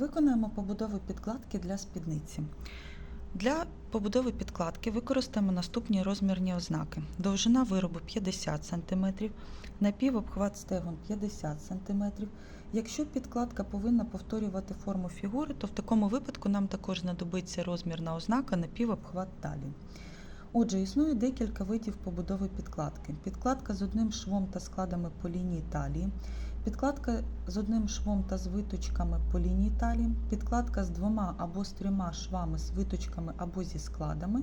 Виконаємо побудову підкладки для спідниці. Для побудови підкладки використаємо наступні розмірні ознаки: довжина виробу 50 см, напівобхват стегон 50 см. Якщо підкладка повинна повторювати форму фігури, то в такому випадку нам також знадобиться розмірна ознака напівобхват талії. Отже, існує декілька видів побудови підкладки: підкладка з одним швом та складами по лінії талії, підкладка з одним швом та з виточками по лінії талії, підкладка з двома або з трьома швами з виточками або зі складами,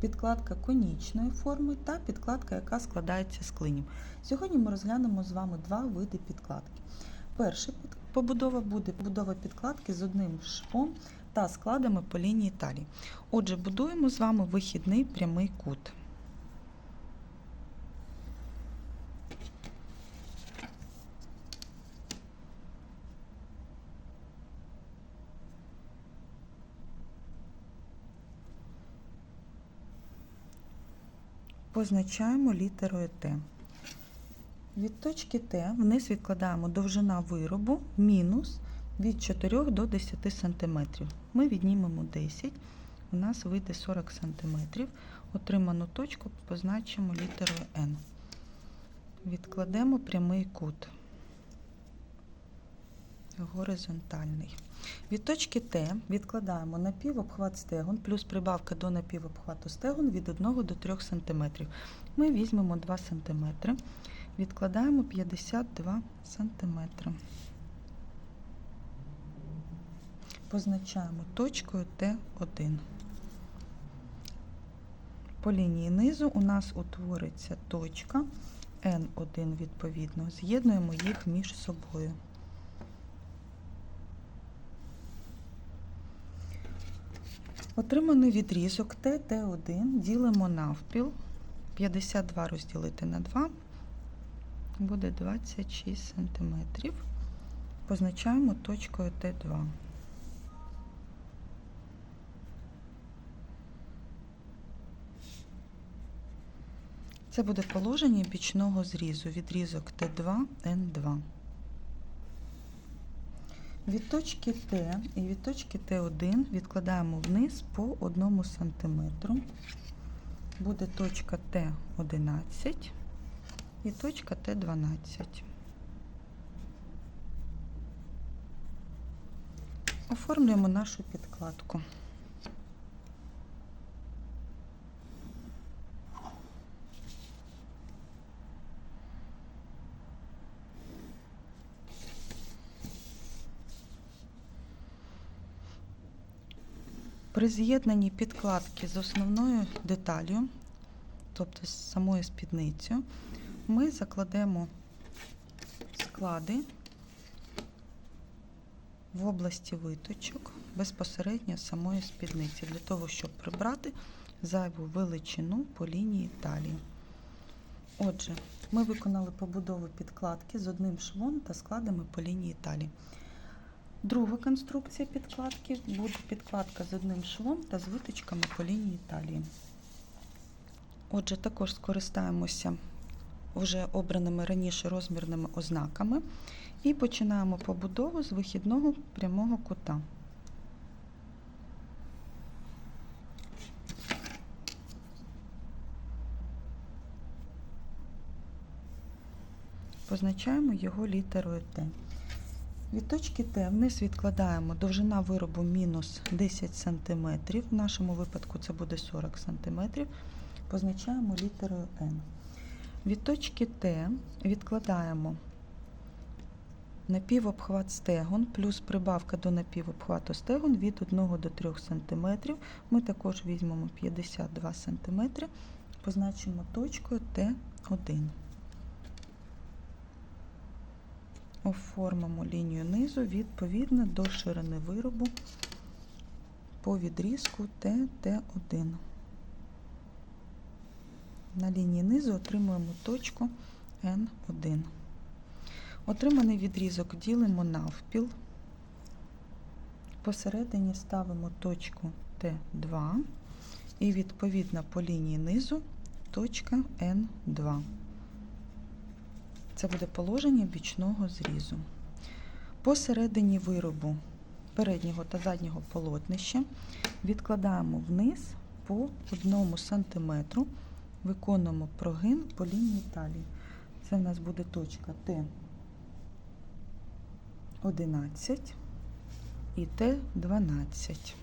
підкладка конічної форми та підкладка, яка складається з клинів. Сьогодні ми розглянемо з вами два види підкладки. Перша побудова буде побудова підкладки з одним швом та складами по лінії талії. Отже, будуємо з вами вихідний прямий кут. Позначаємо літерою Т. Від точки Т вниз відкладаємо довжина виробу мінус від 4 до 10 см. Ми віднімемо 10, у нас вийде 40 см. Отриману точку позначимо літерою N. Відкладемо прямий кут горизонтальний. Від точки Т відкладаємо напівобхват стегон плюс прибавка до напівобхвату стегон від 1 до 3 см. Ми візьмемо 2 см, відкладаємо 52 см. Позначаємо точкою Т1. По лінії низу у нас утвориться точка N1 відповідно. З'єднуємо їх між собою. Отриманий відрізок ТТ1 ділимо навпіл. 52 розділити на 2 буде 26 см. Позначаємо точкою Т2. Це буде положення бічного зрізу, відрізок Т2, Н2. Від точки Т і від точки Т1 відкладаємо вниз по 1 см. Буде точка Т11 і точка Т12. Оформлюємо нашу підкладку. При з'єднанні підкладки з основною деталлю, тобто з самою спідницею, ми закладемо склади в області виточок безпосередньо самої спідниці, для того, щоб прибрати зайву величину по лінії талії. Отже, ми виконали побудову підкладки з одним швом та складами по лінії талії. Друга конструкція підкладки буде підкладка з одним швом та з виточками по лінії талії. Отже, також скористаємося вже обраними раніше розмірними ознаками і починаємо побудову з вихідного прямого кута. Позначаємо його літерою Т. Від точки Т вниз відкладаємо довжина виробу мінус 10 см. В нашому випадку це буде 40 см. Позначаємо літерою N. Від точки Т відкладаємо напівобхват стегон плюс прибавка до напівобхвату стегон від 1 до 3 см. Ми також візьмемо 52 см, позначимо точкою Т1. Оформимо лінію низу відповідно до ширини виробу по відрізку ТТ1. На лінії низу отримуємо точку Н1. Отриманий відрізок ділимо навпіл. Посередині ставимо точку Т2 і відповідно по лінії низу точка Н2. Це буде положення бічного зрізу. Посередині виробу переднього та заднього полотнища, відкладаємо вниз по 1 см, виконуємо прогин по лінії талії. Це в нас буде точка Т11 і Т12.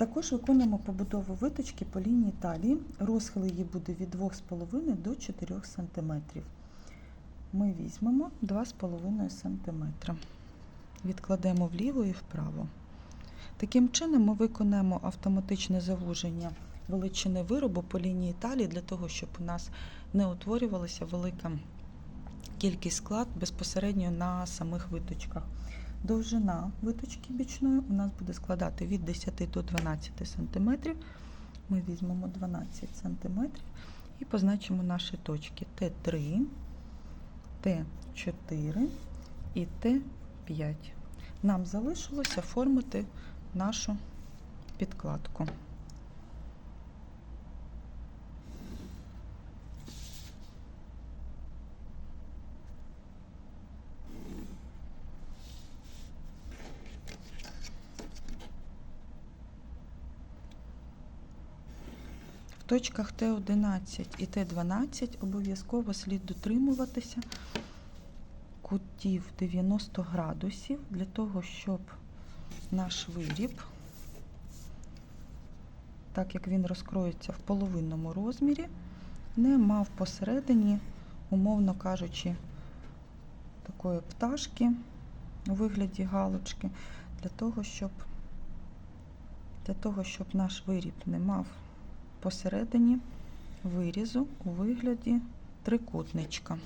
Також виконуємо побудову виточки по лінії талії. Розхил її буде від 2,5 до 4 см. Ми візьмемо 2,5 см. Відкладемо вліво і вправо. Таким чином ми виконаємо автоматичне завуження величини виробу по лінії талії для того, щоб у нас не утворювалася велика кількість склад безпосередньо на самих виточках. Довжина виточки бічної у нас буде складати від 10 до 12 см. Ми візьмемо 12 см і позначимо наші точки Т3, Т4 і Т5. Нам залишилося оформити нашу підкладку. Точках Т11 і Т12 обов'язково слід дотримуватися кутів 90 градусів для того, щоб наш виріб, так як він розкроється в половинному розмірі, не мав посередині, умовно кажучи, такої пташки у вигляді галочки, для того, щоб, для того, щоб наш виріб не мав посередині вирізу у вигляді трикутничка.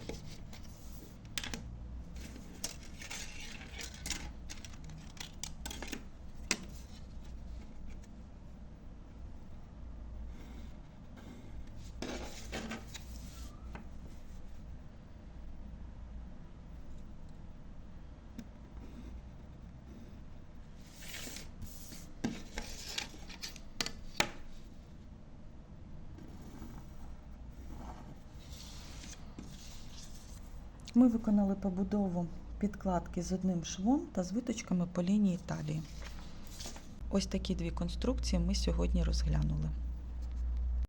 Ми виконали побудову підкладки з одним швом та з виточками по лінії талії. Ось такі дві конструкції ми сьогодні розглянули.